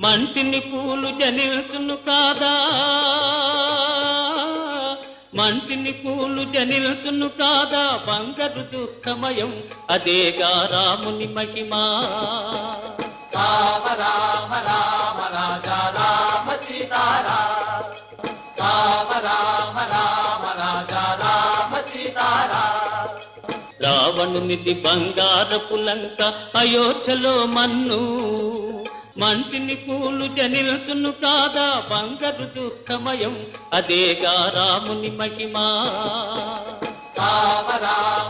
మంటిని పూలు జనిల్చును కాదా? మంటిని పూలు జనిల్చును కాదా? బంగారు దుఃఖమయం అదేగా రాముని మహిమా. రామ రామ రామ రాజా రామ సీతారా. రామ రామ రామ రాజా రామ సీతారా. రావణునిది బంగారపు లంక అయోధ్యలో మన్ను. మంటిని పూలు జనిల్చును కాదా బంగారు దుఃఖమయం. అదేగా రాముని మహిమా. రామ రామ.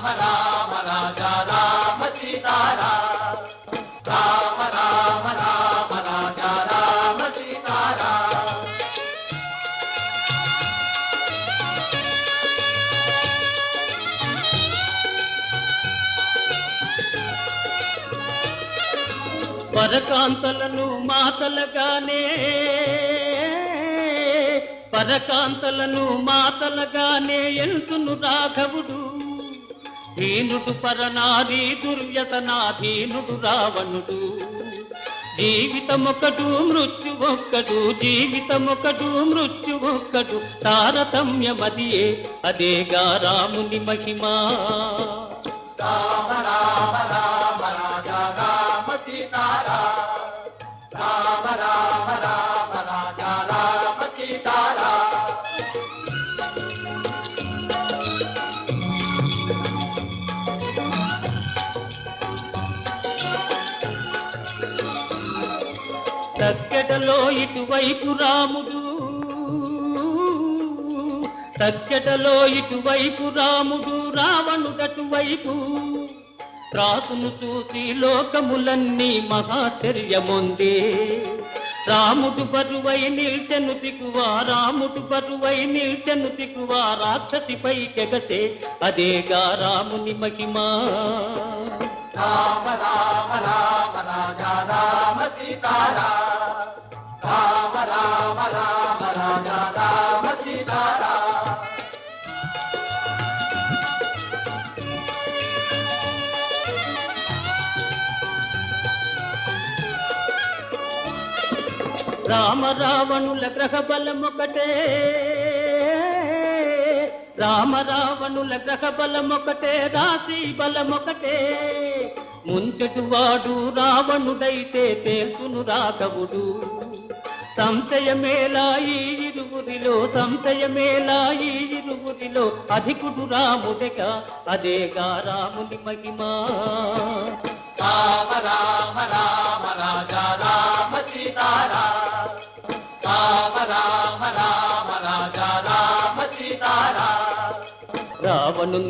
పరకాంతలను మాతలగానే. పరకాంతలను మాతలగానే ఎంతును రాఘవుడు. దీనుడు పరనాది దుర్వ్యసనాధీనుడు రావణుడు. జీవితమొకడు మృత్యువొక్కడు జీవితమొకడు మృత్యువొక్కడు. తారతమ్యమదియే అదేగా రాముని మహిమా. ఇటువైపు రాముడు. తగ్గటలో ఇటువైపు రాముడు రావణుడటువైపు త్రాసును చూసి లోకములన్నీ మహాచర్యముంది. రాముడు బరువై నిల్చెను దిగువా రాముడు బరువై నిల్చెను దిగువా రాక్షసిపై కెగసే అదేగా రాముని మహిమా. రామ రామ రామ రాజా రామ సీతా రామ రావణుల గ్రహ బలమొకటే రామ రావణుల గ్రహ బలమొకటే రాశి బలమొకటే ముంచెటు వాడు రావణుడైతే తేల్చును రాఘవుడు. సంశయమేలా ఈ ఇరువురిలో సంశయమేలా ఈ ఇరువురిలో అధికుడు రాముడిగా అదేగా రాముని మహిమా. రామ రామ రామ.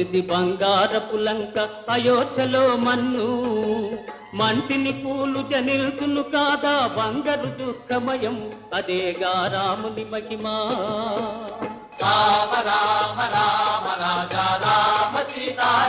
రావణునిది బంగారపు లంక అయోధ్యలో మన్ను. మంటిని పూలు జనిల్తును కాదా బంగారు దుఃఖమయం అదేగా రాముని మహిమా. రామ రామ రామ రాజా రామ సీతారా